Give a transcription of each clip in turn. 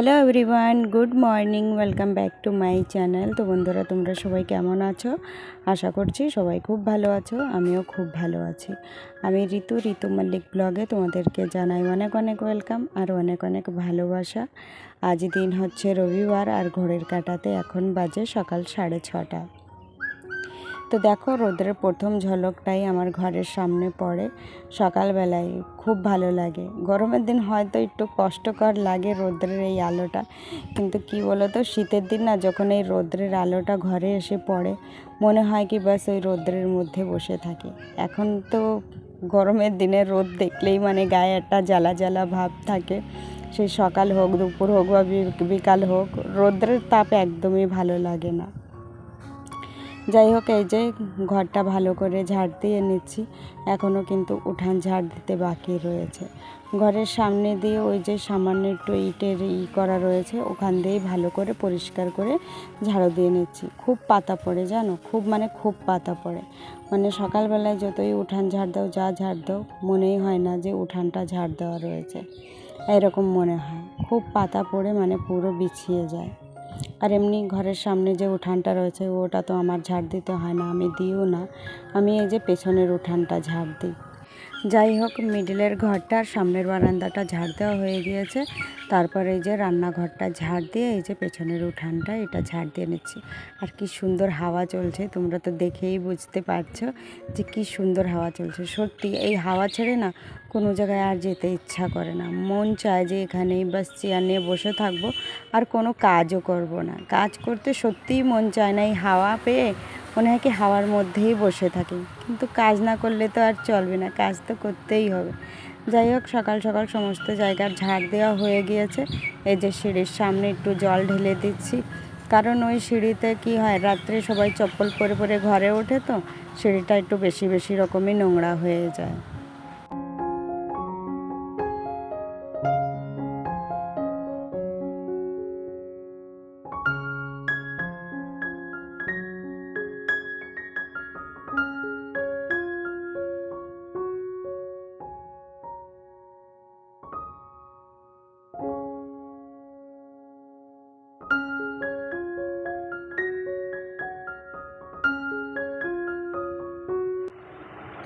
Hello everyone, good morning, welcome back to my channel. তো বন্ধুরা, তোমরা সবাই কেমন আছো? আশা করছি সবাই খুব ভালো আছো, আমিও খুব ভালো আছি। আমি ঋতু ঋতু মল্লিক ব্লগে তোমাদেরকে জানাই অনেক অনেক ওয়েলকাম আর অনেক অনেক ভালোবাসা। আজ দিন হচ্ছে রবিবার আর ঘোরের কাটাতে এখন বাজে সকাল সাড়ে ছটা। তো দেখো, রোদ্রের প্রথম ঝলকটাই আমার ঘরের সামনে পড়ে। সকালবেলায় খুব ভালো লাগে। গরমের দিন হয়তো একটু কষ্টকর লাগে রোদ্রের এই আলোটা, কিন্তু কি বলো তো শীতের দিন না যখন এই রোদ্রের আলোটা ঘরে এসে পড়ে, মনে হয় কি বাস ওই রোদ্রের মধ্যে বসে থাকি। এখন তো গরমের দিনে রোদ দেখলেই মানে গায়ে একটা জ্বালা জ্বালা ভাব থাকে। সেই সকাল হোক, দুপুর হোক বা বিকাল হোক, রোদ্রের তাপ একদমই ভালো লাগে না। যাই হোক, এই যে ঘরটা ভালো করে ঝাড় দিয়ে নিচ্ছি। এখনও কিন্তু উঠান ঝাড় দিতে বাকি রয়েছে। ঘরের সামনে দিয়ে ওই যে সামান্য একটু ইটের ই করা রয়েছে, ওখান দিয়েই ভালো করে পরিষ্কার করে ঝাড়ু দিয়ে নিচ্ছি। খুব পাতা পড়ে, জানো? খুব মানে খুব পাতা পড়ে। মানে সকালবেলায় যতই উঠান ঝাড় দাও, যা ঝাড় দাও, মনেই হয় না যে উঠানটা ঝাড় দেওয়া রয়েছে। এরকম মনে হয়। খুব পাতা পড়ে মানে পুরো বিছিয়ে যায়। আর এমনি ঘরের সামনে যে উঠানটা রয়েছে, ওটা তো আমার ঝাড় দিতে হয় না, আমি দিও না। আমি এই যে পেছনের উঠানটা ঝাড় দিই। যাই হোক, মিডিলের ঘরটা আর সামনের বারান্দাটা ঝাড় দেওয়া হয়ে গিয়েছে। তারপরে এই যে রান্নাঘরটা ঝাড় দিয়ে এই যে পেছনের উঠানটা, এটা ঝাড় দিয়ে নিচ্ছি। আর কি সুন্দর হাওয়া চলছে, তোমরা তো দেখেই বুঝতে পারছ যে কি সুন্দর হাওয়া চলছে। সত্যি, এই হাওয়া ছেড়ে না কোনো জায়গায় আর যেতে ইচ্ছা করে না। মন চায় যে এখানেই বাস চেয়ার নিয়ে বসে থাকব, আর কোনো কাজও করব না। কাজ করতে সত্যিই মন চায় না এই হাওয়া পেয়ে, মনে হয় কি হাওয়ার মধ্যেই বসে থাকি। কিন্তু কাজ না করলে তো আর চলবে না, কাজ তো করতেই হবে। যাই হোক, সকাল সকাল সমস্ত জায়গার ঝাড় দেওয়া হয়ে গিয়েছে। এই যে সিঁড়ির সামনে একটু জল ঢেলে দিচ্ছি। কারণ ওই সিঁড়িতে কি হয়, রাত্রে সবাই চপ্পল পরে পরে ঘরে ওঠে তো, সিঁড়িটা একটু বেশি বেশি রকমই নোংরা হয়ে যায়।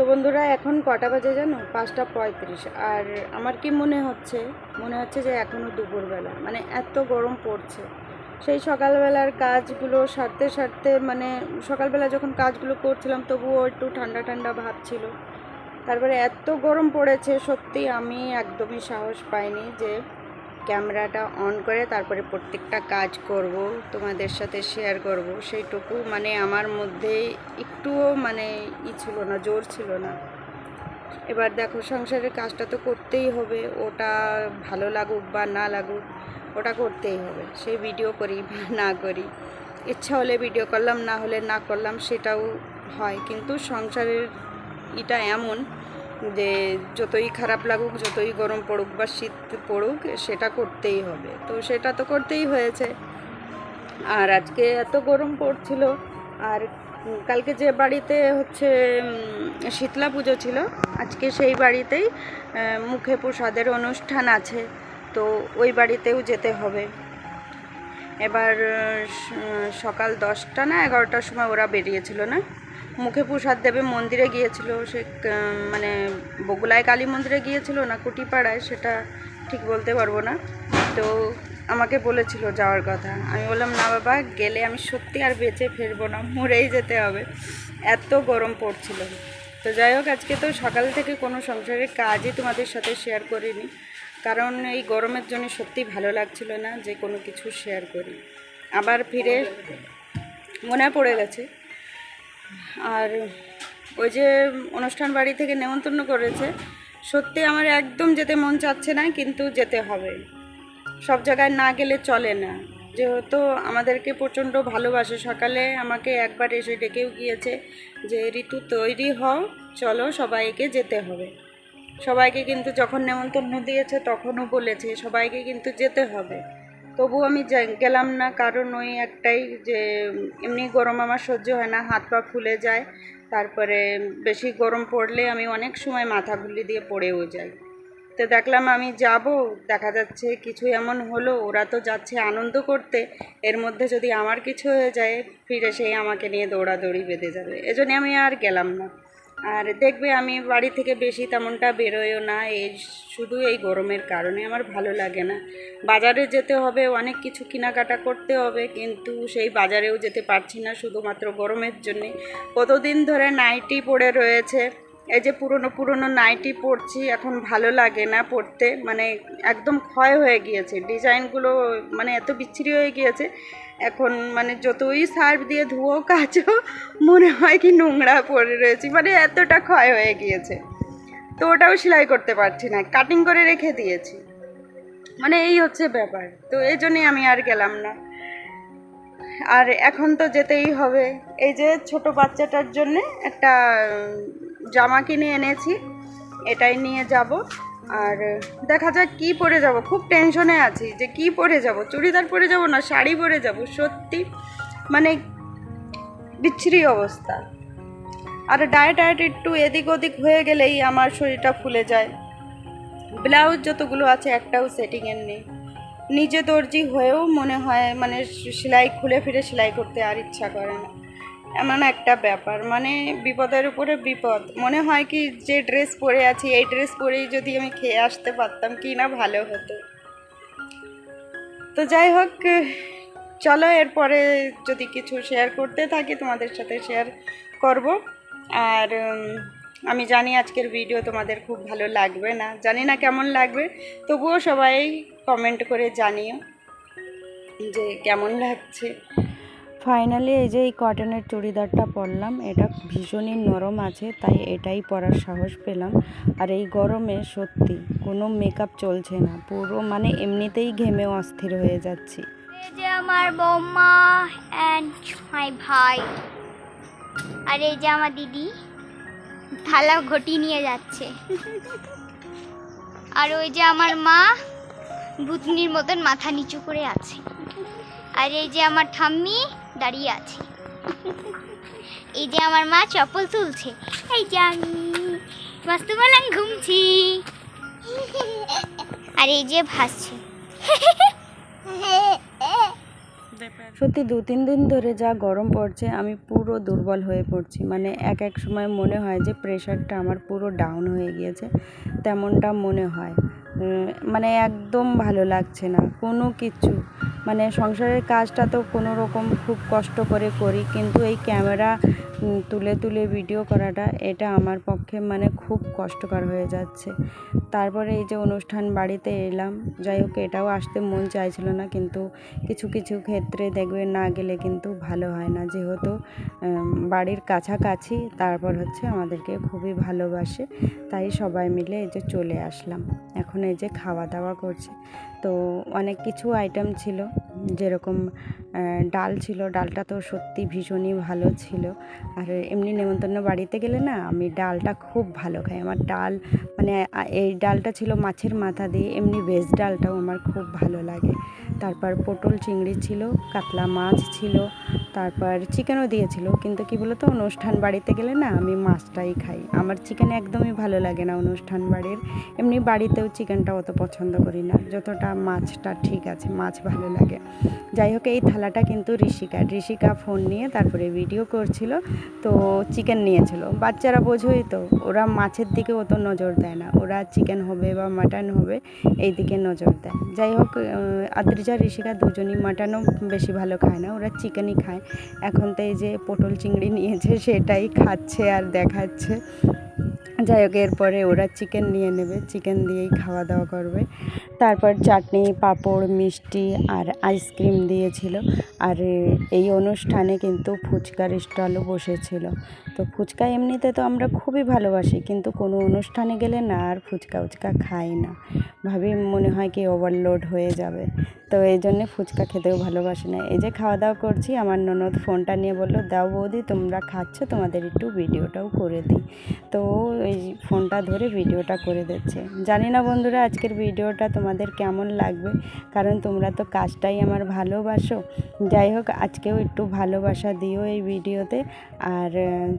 বন্ধুরা, এখন কটা বাজে জানো? পাঁচটা পঁয়ত্রিশ। আর আমার কি মনে হচ্ছে? মনে হচ্ছে যে এখনও দুপুরবেলা। মানে এত গরম পড়ছে। সেই সকালবেলার কাজগুলো সারতে সারতে মানে সকালবেলা যখন কাজগুলো করছিলাম, তবুও একটু ঠান্ডা ঠান্ডা ভাব ছিল। তারপরে এত গরম পড়েছে, সত্যি আমি একদমই সাহস পাইনি যে ক্যামেরাটা অন করে তারপরে প্রত্যেকটা কাজ করব, তোমাদের সাথে শেয়ার করব, সেইটুকু মানে আমার মধ্যে একটুও মানে ই ছিল না, জোর ছিল না। এবার দেখো সংসারের কাজটা তো করতেই হবে, ওটা ভালো লাগুক বা না লাগুক, ওটা করতেই হবে, সেই ভিডিও করি বা না করি। ইচ্ছা হলে ভিডিও করলাম, না হলে না করলাম, সেটাও হয়, কিন্তু সংসারের এটা এমন যে যতই খারাপ লাগুক, যতই গরম পড়ুক বা শীত পড়ুক, সেটা করতেই হবে। তো সেটা তো করতেই হয়েছে। আর আজকে এত গরম পড়ছিল। আর কালকে যে বাড়িতে হচ্ছে শীতলা পুজো ছিল, আজকে সেই বাড়িতেই মুখে প্রসাদের অনুষ্ঠান আছে। তো ওই বাড়িতেও যেতে হবে। এবার সকাল দশটা না এগারোটার সময় ওরা বেরিয়েছিল না? মুখে প্রসাদ দেবে, মন্দিরে গিয়েছিল, সে মানে বগুলায় কালী মন্দিরে গিয়েছিল না কুটিপাড়ায়, সেটা ঠিক বলতে পারব না। তো আমাকে বলেছিল যাওয়ার কথা। আমি বললাম, না বাবা, গেলে আমি সত্যি আর বেঁচে ফিরবো না, মরেই যেতে হবে। এত গরম পড়ছিল। তো যাই হোক, আজকে তো সকাল থেকে কোনো সংসারের কাজই তোমাদের সাথে শেয়ার করিনি। কারণ এই গরমের জন্য সত্যি ভালো লাগছিল না যে কোনো কিছু শেয়ার করি। আবার ফিরে মনে পড়ে গেছে। আর ওই যে অনুষ্ঠান বাড়ি থেকে নেমন্তন্ন করেছে, সত্যি আমার একদম যেতে মন চাচ্ছে না, কিন্তু যেতে হবে। সব জায়গায় না গেলে চলে না। যেহেতু আমাদেরকে প্রচণ্ড ভালোবাসে, সকালে আমাকে একবার এসে ডেকেও গিয়েছে যে, ঋতু, তৈরি হও, চলো সবাইকে যেতে হবে। সবাইকে কিন্তু যখন নেমন্তন্ন দিয়েছে, তখনও বলেছে, সবাইকে কিন্তু যেতে হবে। তবু আমি গেলাম না, কারণ ওই একটাই যে, এমনি গরম আমার সহ্য হয় না, হাত পা ফুলে যায়, তারপরে বেশি গরম পড়লে আমি অনেক সময় মাথা ঘুলি দিয়ে পড়েও যাই। তো দেখলাম আমি যাব, দেখা যাচ্ছে কিছু এমন হলো, ওরা তো যাচ্ছে আনন্দ করতে, এর মধ্যে যদি আমার কিছু হয়ে যায়, ফিরে সেই আমাকে নিয়ে দৌড়াদৌড়ি বেঁধে যাবে, এজন্য আমি আর গেলাম না। আর দেখবে আমি বাড়ি থেকে বেশি তেমনটা বেরোয়ও না এই শুধু এই গরমের কারণে আমার ভালো লাগে না। বাজারে যেতে হবে, অনেক কিছু কেনাকাটা করতে হবে, কিন্তু সেই বাজারেও যেতে পারছি না শুধুমাত্র গরমের জন্যে। কতদিন ধরে নাইটি পড়ে রয়েছে, এই যে পুরনো পুরনো নাইটি পরছি, এখন ভালো লাগে না পরতে। মানে একদম ক্ষয় হয়ে গিয়েছে, ডিজাইনগুলো মানে এত বিচ্ছিরি হয়ে গিয়েছে এখন মানে যতই সার্ফ দিয়ে ধুয়ো, কাচো, মনে হয় কি নোংরা পড়ে রয়েছি। মানে এতটা ক্ষয় হয়ে গিয়েছে। তো ওটাও সেলাই করতে পারছি না কাটিং করে রেখে দিয়েছি। মানে এই হচ্ছে ব্যাপার। তো এই জন্যই আমি আর গেলাম না। আর এখন তো যেতেই হবে। এই যে ছোট বাচ্চাটার জন্য একটা জামা কিনে এনেছি। এটাই নিয়ে যাব। আর দেখা যাক কি পরে যাব। খুব টেনশনে আছি যে কি পরে যাব। চুড়িদার পরে যাব না, শাড়ি পরে যাব। সত্যি মানে বিচ্ছিরি অবস্থা। আর ডায়েট ডায়েট একটু এদিক ওদিক হয়ে গেলেই আমার শরীরটা ফুলে যায়। ব্লাউজ যতগুলো আছে একটাও সেটিংয়ের নেই। নিজে দর্জি হয়েও মনে হয় মানে সেলাই খুলে ফিরে সেলাই করতে আর ইচ্ছা করে না। এমন একটা ব্যাপার। মানে বিপদের উপরে বিপদ। মনে হয় কি যে ড্রেস পরে আছি, এই ড্রেস পরেই যদি আমি খেয়ে আসতে পারতাম কি না ভালো হতো। তো যাই হোক, চলো এরপরে যদি কিছু শেয়ার করতে থাকি তোমাদের সাথে শেয়ার করব। আর আমি জানি আজকের ভিডিও তোমাদের খুব ভালো লাগবে না। জানি না কেমন লাগবে, তবুও সবাই কমেন্ট করে জানিও যে কেমন লাগছে। ফাইনালি এই যে এই কটনের চুড়িদারটা পরলাম, এটা ভীষণই নরম আছে, তাই এটাই পরার সাহস পেলাম। আর এই গরমে সত্যি কোনো মেকআপ চলছে না, পুরো মানে এমনিতেই ঘেমে অস্থির হয়ে যাচ্ছি। যে আমার বৌমা অ্যান্ড মাই ভাই। আর এই যে আমার দিদি, থালা ঘটি নিয়ে যাচ্ছে। আর ওই যে আমার মা ভূতনির মতন মাথা নিচু করে আছে। আর এই যে আমার ঠাম্মি দাঁড়িয়ে আছে। এই যে আমার মা চপ্পল তুলছে। এই যে আমি মস্ত মালাং ঘুমছি। আর এই যে ভাসছে। সত্যি দু তিন দিন ধরে যা গরম পড়ছে, আমি পুরো দুর্বল হয়ে পড়ছি। মানে এক এক সময় মনে হয় যে প্রেশারটা আমার পুরো ডাউন হয়ে গিয়েছে, তেমনটা মনে হয়। মানে একদম ভালো লাগছে না। কোনো কিছু মানে সংসারের কাজটা তো কোনো রকম খুব কষ্ট করে করি, কিন্তু এই ক্যামেরা তুলে তুলে ভিডিও করাটা, এটা আমার পক্ষে মানে খুব কষ্টকর হয়ে যাচ্ছে। তারপরে এই যে অনুষ্ঠান বাড়িতে এলাম, যাই হোক এটাও আসতে মন চাইছিল না, কিন্তু কিছু কিছু ক্ষেত্রে দেখবে না গেলে কিন্তু ভালো হয় না। যেহেতু বাড়ির কাছাকাছি, তারপর হচ্ছে আমাদেরকে খুবই ভালোবাসে, তাই সবাই মিলে এই যে চলে আসলাম। এখন এই যে খাওয়া দাওয়া করছে, তো অনেক কিছু আইটেম ছিল যেরকম ডাল ছিল, ডালটা তো সত্যি ভীষণই ভালো ছিল। আর এমনি নেমন্তন্ন বাড়িতে গেলে না, আমি ডালটা খুব ভালো খাই। আমার ডাল মানে এই ডালটা ছিল মাছের মাথা দিয়ে, এমনি ভেজ ডালটাও আমার খুব ভালো লাগে। তারপর পটল চিংড়ি ছিল কাতলা মাছ ছিল তারপর চিকেনও দিয়েছিল। কিন্তু কি বলতো অনুষ্ঠান বাড়িতে গেলে না আমি মাছটাই খাই। আমার চিকেন একদমই ভালো লাগে না অনুষ্ঠান বাড়ির। এমনি বাড়িতেও চিকেনটা অত পছন্দ করি না। যতটা মাছটা ঠিক আছে মাছ ভালো লাগে। যাই হোক এই থালাটা কিন্তু ঋষিকা। ঋষিকা ফোন নিয়ে তারপরে ভিডিও করছিল তো চিকেন নিয়েছিল। বাচ্চারা বোঝোই তো ওরা মাছের দিকে অত নজর দেয় না। ওরা চিকেন হবে বা মাটন হবে এই দিকে নজর দেয়। যাই হোক আহ, আদ্রিজা ঋষিকা দুজনই মাটনও বেশি ভালো খায় না, ওরা চিকেনই খায়। এখন তো এই যে পটল চিংড়ি নিয়েছে, সেটাই খাচ্ছে আর দেখাচ্ছে। যাই হোক, এরপরে ওরা চিকেন নিয়ে নেবে, চিকেন দিয়েই খাওয়া দাওয়া করবে। তারপর চাটনি, পাঁপড়, মিষ্টি আর আইসক্রিম দিয়েছিল। আর এই অনুষ্ঠানে কিন্তু ফুচকার স্টলও বসেছিল। তো ফুচকা এমনিতে তো আমরা খুবই ভালোবাসি, কিন্তু কোনো অনুষ্ঠানে গেলে না, আর ফুচকা উচকা খাই না। ভাবি মনে হয় কি ওভারলোড হয়ে যাবে। তো এই জন্যে ফুচকা খেতেও ভালোবাসে না। এই যে খাওয়া দাওয়া করছি, আমার ননদ ফোনটা নিয়ে বলল, দাও বৌদি, তোমরা খাচ্ছ, তোমাদের একটু ভিডিওটাও করে দিই। তো এই ফোনটা ধরে ভিডিওটা করে দিচ্ছে। জানি না বন্ধুরা, আজকের ভিডিওটা তোমাদের কেমন লাগবে? কারণ তোমরা তো কাজটাই আমার ভালোবাসো। যাই হোক, আজকেও একটু ভালোবাসা দিও এই ভিডিওতে। আর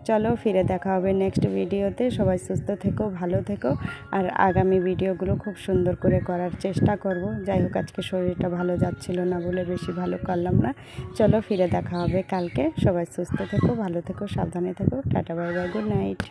চলো ফিরে দেখা হবে নেক্সট ভিডিওতে। সবাই সুস্থ থেকো, ভালো থেকো। আর আগামী ভিডিওগুলো খুব সুন্দর করে করার চেষ্টা করব। যাই হোক, আজকে শরীরটা ভালো যাচ্ছিল না বলে বেশি ভালো করলাম না। চলো ফিরে দেখা হবে কালকে। সবাই সুস্থ থেকো, ভালো থেকো, সাবধানে থেকো। Tata, bye bye, good night.